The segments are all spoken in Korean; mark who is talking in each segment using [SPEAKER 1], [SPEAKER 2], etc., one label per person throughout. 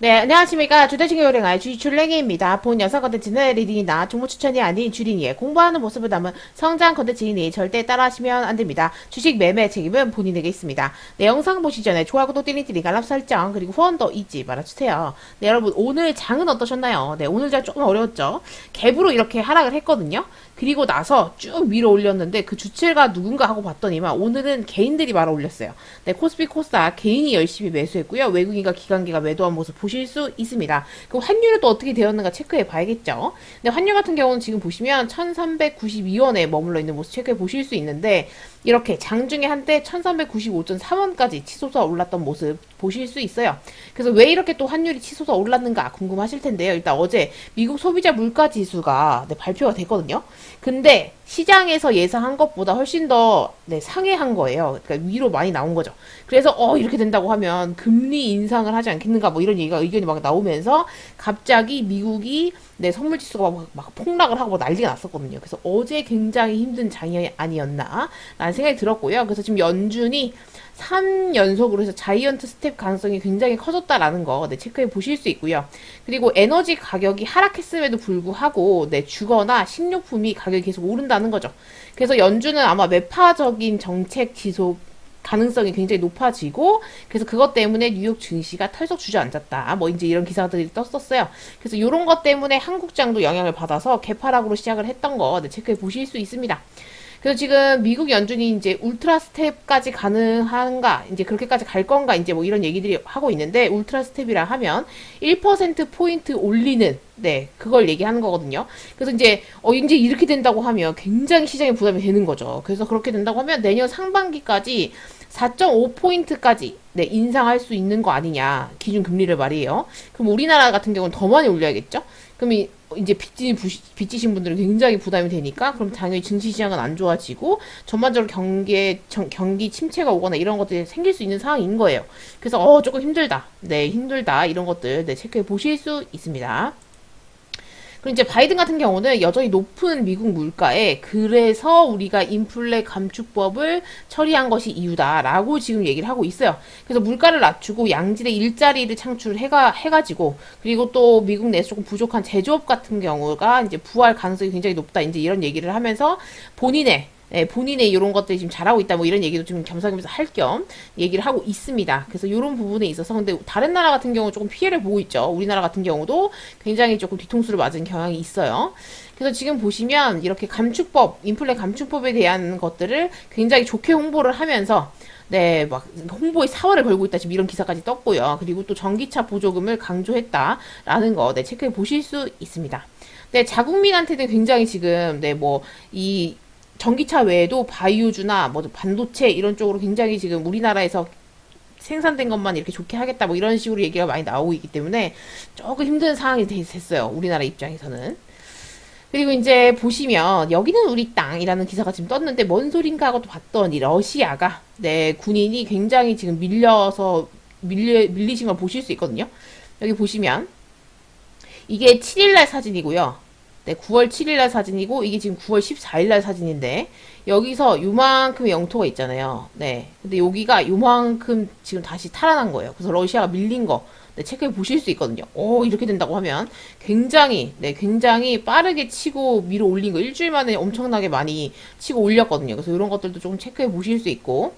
[SPEAKER 1] 네, 안녕하십니까. 주대중의 요령아의 주줄랭이입니다. 본 영상 컨텐츠는 리딩이나 정보 추천이 아닌 주린이의 공부하는 모습을 담은 성장 컨텐츠이니 절대 따라하시면 안 됩니다. 주식 매매 책임은 본인에게 있습니다. 네, 영상 보시기 전에 좋아요, 구독, 띠링띠링, 알람 설정, 그리고 후원도 잊지 말아주세요. 네, 여러분, 오늘 장은 어떠셨나요? 네, 오늘 장 조금 어려웠죠? 갭으로 이렇게 하락을 했거든요. 그리고 나서 쭉 위로 올렸는데 그 주체가 누군가 하고 봤더니만 오늘은 개인들이 말아 올렸어요. 네, 코스피 코스닥 개인이 열심히 매수했고요. 외국인과 기관계가 매도한 모습 보실 수 있습니다. 그리고 환율은 또 어떻게 되었는가 체크해 봐야겠죠. 근데 환율 같은 경우는 지금 보시면 1392원에 머물러 있는 모습 체크해 보실 수 있는데 이렇게 장중에 한때 1395.3원까지 치솟아 올랐던 모습 보실 수 있어요. 그래서 왜 이렇게 또 환율이 치솟아 올랐는가 궁금하실 텐데요. 일단 어제 미국 소비자 물가 지수가 네, 발표가 됐거든요. 근데 시장에서 예상한 것보다 훨씬 더 네, 상회한 거예요. 그러니까 위로 많이 나온 거죠. 그래서 어 이렇게 된다고 하면 금리 인상을 하지 않겠는가 뭐 이런 얘기가 의견이 막 나오면서 갑자기 미국이 네, 선물 지수가 막, 막 폭락을 하고 막 난리가 났었거든요. 그래서 어제 굉장히 힘든 장이 아니었나 라는 생각이 들었고요. 그래서 지금 연준이 3연속으로 해서 자이언트 스텝 가능성이 굉장히 커졌다라는 거 네, 체크해 보실 수 있고요. 그리고 에너지 가격이 하락했음에도 불구하고 네, 주거나 식료품이 가격이 계속 오른다는 거죠. 그래서 연준은 아마 매파적인 정책 지속 가능성이 굉장히 높아지고 그래서 그것 때문에 뉴욕 증시가 털썩 주저앉았다. 뭐 이제 이런 기사들이 떴었어요. 그래서 이런 것 때문에 한국장도 영향을 받아서 개파락으로 시작을 했던 거 네, 체크해 보실 수 있습니다. 그래서 지금 미국 연준이 이제 울트라 스텝까지 가능한가, 이제 그렇게까지 갈 건가, 이제 뭐 이런 얘기들이 하고 있는데, 울트라 스텝이라 하면 1%포인트 올리는, 네, 그걸 얘기하는 거거든요. 그래서 이제, 어, 이제 이렇게 된다고 하면 굉장히 시장에 부담이 되는 거죠. 그래서 그렇게 된다고 하면 내년 상반기까지 4.5포인트까지 네, 인상할 수 있는 거 아니냐. 기준 금리를 말이에요. 그럼 우리나라 같은 경우는 더 많이 올려야겠죠? 그럼 이, 이제 빚지, 빚지신 분들은 굉장히 부담이 되니까 그럼 당연히 증시 시장은 안 좋아지고 전반적으로 경기, 정, 경기 침체가 오거나 이런 것들이 생길 수 있는 상황인 거예요. 그래서 어, 조금 힘들다. 네, 힘들다. 이런 것들 네, 체크해 보실 수 있습니다. 그리고 이제 바이든 같은 경우는 여전히 높은 미국 물가에 그래서 우리가 인플레 감축법을 처리한 것이 이유다라고 지금 얘기를 하고 있어요. 그래서 물가를 낮추고 양질의 일자리를 창출해가 해가지고 그리고 또 미국 내에서 조금 부족한 제조업 같은 경우가 이제 부활 가능성이 굉장히 높다. 이제 이런 얘기를 하면서 본인의 네, 본인의 이런 것들이 지금 잘하고 있다 뭐 이런 얘기도 좀 겸사겸사 할 겸 얘기를 하고 있습니다. 그래서 이런 부분에 있어서 근데 다른 나라 같은 경우 조금 피해를 보고 있죠. 우리나라 같은 경우도 굉장히 조금 뒤통수를 맞은 경향이 있어요. 그래서 지금 보시면 이렇게 감축법, 인플레 감축법에 대한 것들을 굉장히 좋게 홍보를 하면서 네, 막 홍보에 사활을 걸고 있다 지금 이런 기사까지 떴고요. 그리고 또 전기차 보조금을 강조했다라는 거 네, 체크해 보실 수 있습니다. 네, 자국민한테는 굉장히 지금 네, 뭐 이 전기차 외에도 바이오주나 뭐 반도체 이런 쪽으로 굉장히 지금 우리나라에서 생산된 것만 이렇게 좋게 하겠다 뭐 이런 식으로 얘기가 많이 나오고 있기 때문에 조금 힘든 상황이 됐어요. 우리나라 입장에서는. 그리고 이제 보시면 여기는 우리 땅이라는 기사가 지금 떴는데 뭔 소린가 하고 또 봤더니 러시아가 네 군인이 굉장히 지금 밀려서 밀리, 밀리신 걸 보실 수 있거든요. 여기 보시면 이게 7일날 사진이고요. 네, 9월 7일날 사진이고 이게 지금 9월 14일날 사진인데 여기서 요만큼의 영토가 있잖아요. 네, 근데 여기가 요만큼 지금 다시 탈환한 거예요. 그래서 러시아가 밀린 거 네, 체크해 보실 수 있거든요. 오 이렇게 된다고 하면 굉장히 네 굉장히 빠르게 치고 밀어 올린 거 일주일 만에 엄청나게 많이 치고 올렸거든요. 그래서 이런 것들도 조금 체크해 보실 수 있고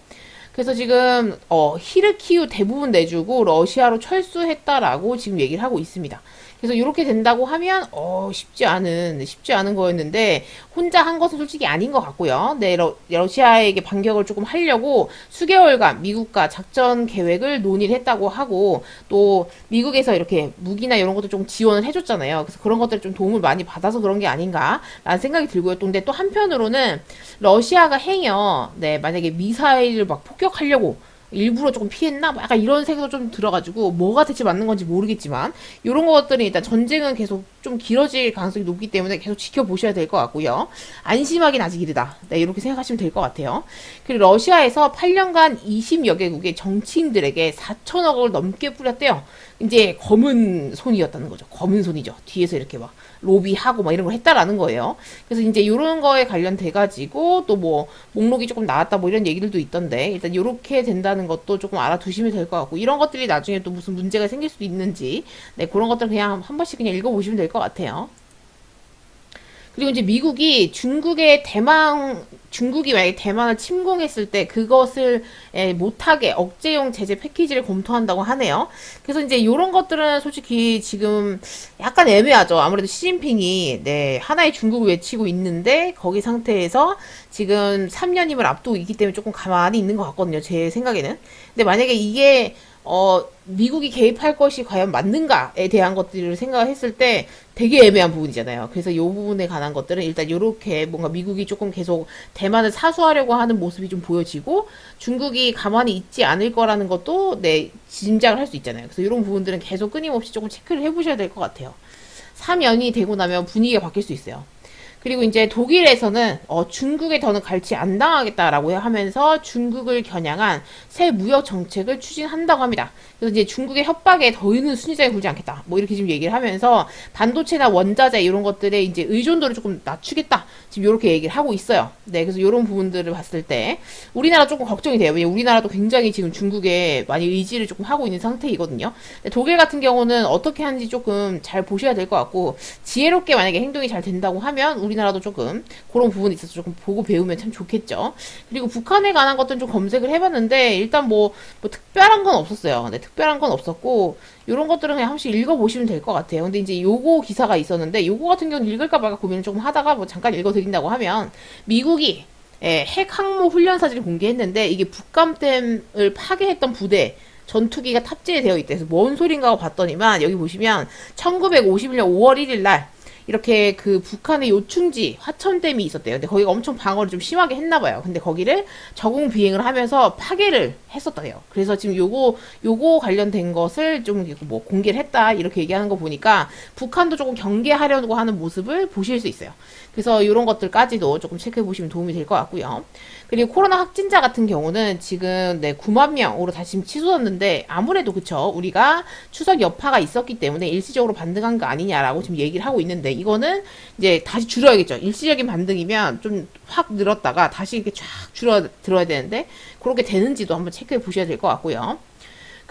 [SPEAKER 1] 그래서 지금 어 히르키우 대부분 내주고 러시아로 철수했다라고 지금 얘기를 하고 있습니다. 그래서 이렇게 된다고 하면 어 쉽지 않은 쉽지 않은 거였는데 혼자 한 것은 솔직히 아닌 것 같고요. 네 러, 러시아에게 반격을 조금 하려고 수개월간 미국과 작전 계획을 논의를 했다고 하고 또 미국에서 이렇게 무기나 이런 것도 좀 지원을 해줬잖아요. 그래서 그런 것들 좀 도움을 많이 받아서 그런 게 아닌가라는 생각이 들고요. 또 근데 또 한편으로는 러시아가 행여 네 만약에 미사일을 막 폭격하려고 일부러 조금 피했나? 뭐 약간 이런 생각도 좀 들어가지고 뭐가 대체 맞는 건지 모르겠지만 이런 것들은 일단 전쟁은 계속 좀 길어질 가능성이 높기 때문에 계속 지켜보셔야 될 것 같고요. 안심하긴 아직 이르다. 네, 이렇게 생각하시면 될 것 같아요. 그리고 러시아에서 8년간 20여 개국의 정치인들에게 4천억을 넘게 뿌렸대요. 이제 검은 손이었다는 거죠. 검은 손이죠. 뒤에서 이렇게 막 로비하고 막 이런 걸 했다라는 거예요. 그래서 이제 이런 거에 관련돼 가지고 또 뭐 목록이 조금 나왔다 뭐 이런 얘기들도 있던데 일단 이렇게 된다는 것도 조금 알아두시면 될 것 같고 이런 것들이 나중에 또 무슨 문제가 생길 수도 있는지 네 그런 것들 그냥 한 번씩 그냥 읽어보시면 될 것 같아요. 그리고 이제 미국이 중국의 대만 중국이 만약에 대만을 침공했을 때 그것을 에, 못하게 억제용 제재 패키지를 검토한다고 하네요. 그래서 이제 이런 것들은 솔직히 지금 약간 애매하죠. 아무래도 시진핑이 네 하나의 중국을 외치고 있는데 거기 상태에서 지금 3년임을 앞두고 있기 때문에 조금 가만히 있는 것 같거든요. 제 생각에는. 근데 만약에 이게 어, 미국이 개입할 것이 과연 맞는가에 대한 것들을 생각했을 때 되게 애매한 부분이잖아요. 그래서 이 부분에 관한 것들은 일단 이렇게 뭔가 미국이 조금 계속 대만을 사수하려고 하는 모습이 좀 보여지고 중국이 가만히 있지 않을 거라는 것도 네, 짐작을 할 수 있잖아요. 그래서 이런 부분들은 계속 끊임없이 조금 체크를 해보셔야 될 것 같아요. 3년이 되고 나면 분위기가 바뀔 수 있어요. 그리고 이제 독일에서는 어, 중국에 더는 갈치 안 당하겠다라고 하면서 중국을 겨냥한 새 무역 정책을 추진한다고 합니다. 그래서 이제 중국의 협박에 더는 순위자에 굴지 않겠다. 뭐 이렇게 지금 얘기를 하면서 반도체나 원자재 이런 것들의 이제 의존도를 조금 낮추겠다. 지금 이렇게 얘기를 하고 있어요. 네, 그래서 이런 부분들을 봤을 때 우리나라 조금 걱정이 돼요. 왜냐면 우리나라도 굉장히 지금 중국에 많이 의지를 조금 하고 있는 상태이거든요. 독일 같은 경우는 어떻게 하는지 조금 잘 보셔야 될 것 같고 지혜롭게 만약에 행동이 잘 된다고 하면 우리나라도 조금 그런 부분에 있어서 조금 보고 배우면 참 좋겠죠. 그리고 북한에 관한 것들은 좀 검색을 해봤는데 일단 뭐, 뭐 특별한 건 없었어요. 네, 특별한 건 없었고 이런 것들은 그냥 한 번씩 읽어보시면 될 것 같아요. 근데 이제 요거 기사가 있었는데 요거 같은 경우는 읽을까 말까 고민을 조금 하다가 뭐 잠깐 읽어드린다고 하면 미국이 예, 핵 항모 훈련 사진을 공개했는데 이게 북감댐을 파괴했던 부대 전투기가 탑재되어 있대. 그래서 뭔 소린가 봤더니만 여기 보시면 1951년 5월 1일 날 이렇게 그 북한의 요충지 화천댐이 있었대요. 근데 거기가 엄청 방어를 좀 심하게 했나 봐요. 근데 거기를 저공 비행을 하면서 파괴를 했었대요. 그래서 지금 요거 요거 관련된 것을 좀 뭐 공개를 했다 이렇게 얘기하는 거 보니까 북한도 조금 경계하려고 하는 모습을 보실 수 있어요. 그래서 이런 것들까지도 조금 체크해 보시면 도움이 될 것 같고요. 그리고 코로나 확진자 같은 경우는 지금 네 9만 명으로 다시 치솟았는데 아무래도 그쵸 우리가 추석 여파가 있었기 때문에 일시적으로 반등한 거 아니냐라고 지금 얘기를 하고 있는데 이거는 이제 다시 줄여야겠죠. 일시적인 반등이면 좀 확 늘었다가 다시 이렇게 쫙 줄어 들어야 되는데 그렇게 되는지도 한번 체크해 보셔야 될 것 같고요.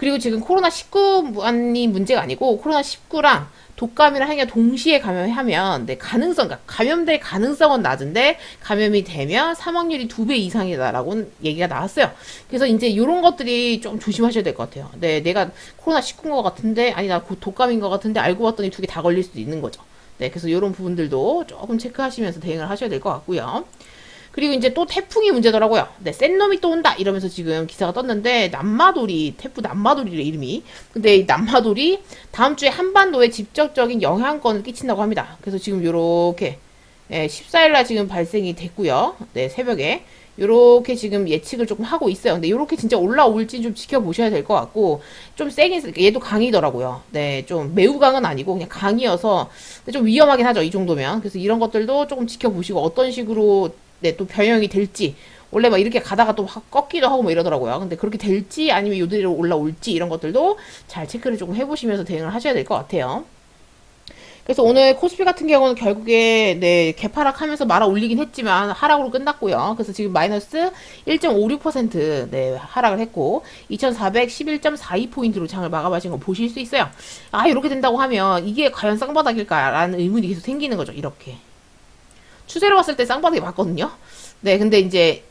[SPEAKER 1] 그리고 지금 코로나19만이 문제가 아니고 코로나19랑 독감이랑 하기가 동시에 감염하면 네, 가능성, 그러니까 감염될 가능성은 낮은데 감염이 되면 사망률이 두 배 이상이다라고 얘기가 나왔어요. 그래서 이제 이런 것들이 좀 조심하셔야 될 것 같아요. 네, 내가 코로나 19인 것 같은데 아니 나 독감인 것 같은데 알고 봤더니 두 개 다 걸릴 수도 있는 거죠. 네, 그래서 이런 부분들도 조금 체크하시면서 대응을 하셔야 될 것 같고요. 그리고 이제 또 태풍이 문제더라고요. 네, 센 놈이 또 온다 이러면서 지금 기사가 떴는데 남마돌이 태풍 남마돌이래 이름이. 근데 이 남마돌이 다음 주에 한반도에 직접적인 영향권을 끼친다고 합니다. 그래서 지금 요렇게 네, 14일 날 지금 발생이 됐고요. 네, 새벽에 요렇게 지금 예측을 조금 하고 있어요. 근데 요렇게 진짜 올라올지 좀 지켜보셔야 될 것 같고 좀 세긴 얘도 강이더라고요. 네, 좀 매우 강은 아니고 그냥 강이어서 좀 위험하긴 하죠. 이 정도면. 그래서 이런 것들도 조금 지켜보시고 어떤 식으로 네, 또 변형이 될지 원래 막 이렇게 가다가 또 확 꺾기도 하고 뭐 이러더라고요. 근데 그렇게 될지 아니면 요대로 올라올지 이런 것들도 잘 체크를 조금 해보시면서 대응을 하셔야 될 것 같아요. 그래서 오늘 코스피 같은 경우는 결국에 네 개파락하면서 말아 올리긴 했지만 하락으로 끝났고요. 그래서 지금 마이너스 1.56% 네, 하락을 했고 2,411.42 포인트로 장을 마감하신 거 보실 수 있어요. 아 이렇게 된다고 하면 이게 과연 쌍바닥일까라는 의문이 계속 생기는 거죠. 이렇게 추세로 봤을 때 쌍바닥이 맞거든요. 네, 근데 이제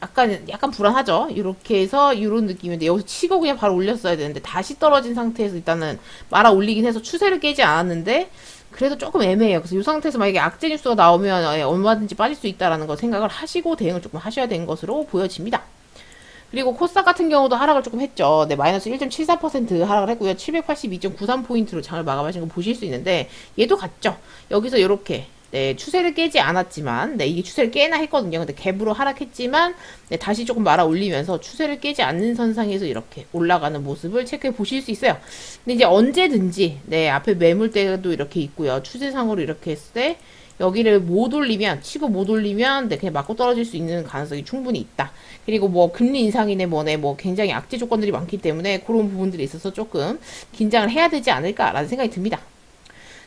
[SPEAKER 1] 약간 약간 불안하죠. 이렇게 해서 이런 느낌인데 여기서 치고 그냥 바로 올렸어야 되는데 다시 떨어진 상태에서 일단은 말아 올리긴 해서 추세를 깨지 않았는데 그래도 조금 애매해요. 그래서 이 상태에서 만약에 악재 뉴스가 나오면 예, 얼마든지 빠질 수 있다라는 거 생각을 하시고 대응을 조금 하셔야 되는 것으로 보여집니다. 그리고 코스닥 같은 경우도 하락을 조금 했죠. 네, 마이너스 1.74% 하락을 했고요. 782.93포인트로 장을 마감하신 거 보실 수 있는데 얘도 같죠. 여기서 이렇게 네, 추세를 깨지 않았지만, 네, 이게 추세를 깨나 했거든요. 근데 갭으로 하락했지만, 네, 다시 조금 말아 올리면서 추세를 깨지 않는 선상에서 이렇게 올라가는 모습을 체크해 보실 수 있어요. 근데 이제 언제든지, 네, 앞에 매물대도 이렇게 있고요. 추세상으로 이렇게 했을 때, 여기를 못 올리면 치고 못 올리면 네, 그냥 맞고 떨어질 수 있는 가능성이 충분히 있다. 그리고 뭐 금리 인상이네 뭐네 뭐 굉장히 악재 조건들이 많기 때문에 그런 부분들이 있어서 조금 긴장을 해야 되지 않을까라는 생각이 듭니다.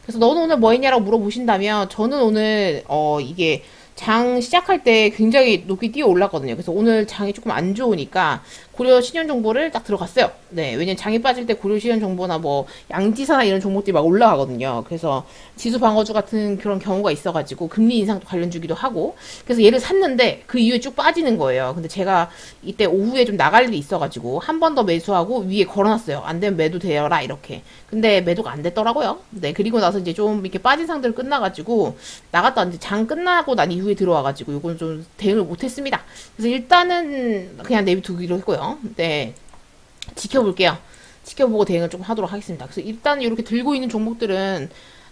[SPEAKER 1] 그래서 너는 오늘 뭐 했냐라고 물어보신다면 저는 오늘 어 이게 장 시작할 때 굉장히 높이 뛰어 올랐거든요. 그래서 오늘 장이 조금 안 좋으니까 고려 신현 정보를 딱 들어갔어요. 네, 왜냐면 장이 빠질 때 고려 신현 정보나 뭐 양지사나 이런 종목들이 막 올라가거든요. 그래서 지수 방어주 같은 그런 경우가 있어가지고 금리 인상도 관련 주기도 하고 그래서 얘를 샀는데 그 이후에 쭉 빠지는 거예요. 근데 제가 이때 오후에 좀 나갈 일이 있어가지고 한 번 더 매수하고 위에 걸어놨어요. 안 되면 매도 되어라 이렇게. 근데 매도가 안 됐더라고요. 네, 그리고 나서 이제 좀 이렇게 빠진 상태로 끝나가지고 나갔다 이제 장 끝나고 난 이후 에 들어와가지고 이건 좀 대응을 못했습니다. 그래서 일단은 그냥 내비두기로 했고요. 네, 지켜볼게요. 지켜보고 대응을 좀 하도록 하겠습니다. 그래서 일단 이렇게 들고 있는 종목들은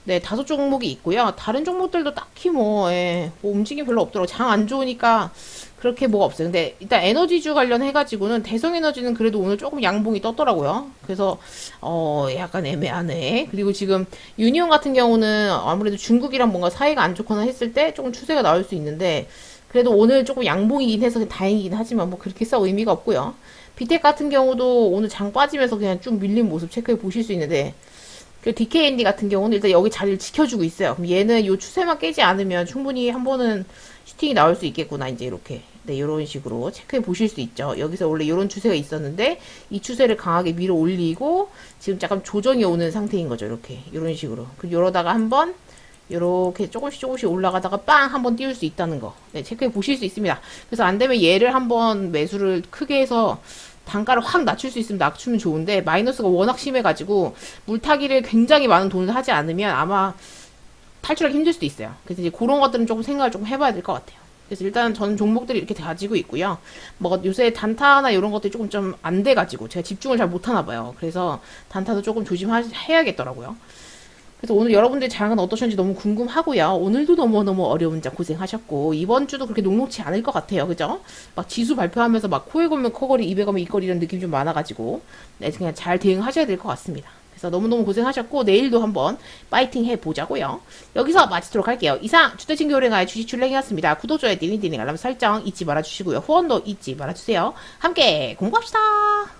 [SPEAKER 1] 네 다섯 종목이 있고요. 다른 종목들도 딱히 뭐, 예, 뭐 움직임 별로 없더라고. 장 안 좋으니까 그렇게 뭐가 없어요. 근데 일단 에너지주 관련해가지고는 대성에너지는 그래도 오늘 조금 양봉이 떴더라고요. 그래서 어 약간 애매하네. 그리고 지금 유니온 같은 경우는 아무래도 중국이랑 뭔가 사이가 안 좋거나 했을 때 조금 추세가 나올 수 있는데 그래도 오늘 조금 양봉이긴 해서 다행이긴 하지만 뭐 그렇게 써 의미가 없고요. 비텍 같은 경우도 오늘 장 빠지면서 그냥 쭉 밀린 모습 체크해 보실 수 있는데 그 DKND 같은 경우는 일단 여기 자리를 지켜주고 있어요. 그럼 얘는 요 추세만 깨지 않으면 충분히 한 번은 슈팅이 나올 수 있겠구나 이제 이렇게 네 이런 식으로 체크해 보실 수 있죠. 여기서 원래 이런 추세가 있었는데 이 추세를 강하게 밀어 올리고 지금 약간 조정이 오는 상태인 거죠. 이렇게 이런 식으로 그 이러다가 한번 이렇게 조금씩 조금씩 올라가다가 빵 한번 띄울 수 있다는 거 네, 체크해 보실 수 있습니다. 그래서 안 되면 얘를 한번 매수를 크게 해서 단가를 확 낮출 수 있으면 낮추면 좋은데 마이너스가 워낙 심해가지고 물타기를 굉장히 많은 돈을 하지 않으면 아마 탈출하기 힘들 수도 있어요. 그래서 이제 그런 것들은 조금 생각을 좀 해봐야 될 것 같아요. 그래서 일단 저는 종목들이 이렇게 가지고 있고요. 뭐 요새 단타나 이런 것들이 조금 좀 안 돼가지고 제가 집중을 잘 못하나 봐요. 그래서 단타도 조금 조심해야겠더라고요. 그래서 오늘 여러분들 장은 어떠셨는지 너무 궁금하고요. 오늘도 너무너무 어려운 장 고생하셨고 이번 주도 그렇게 녹록치 않을 것 같아요. 그죠? 막 지수 발표하면서 막 코에 걸면 코걸이, 입에 걸면 입걸이 이런 느낌 좀 많아가지고 네, 그냥 잘 대응하셔야 될 것 같습니다. 그래서 너무너무 고생하셨고 내일도 한번 파이팅 해보자고요. 여기서 마치도록 할게요. 이상 주대진 교랭아의 주식 출랭이었습니다. 구독, 좋아요, 띠링띠링 알람 설정 잊지 말아주시고요. 후원도 잊지 말아주세요. 함께 공부합시다.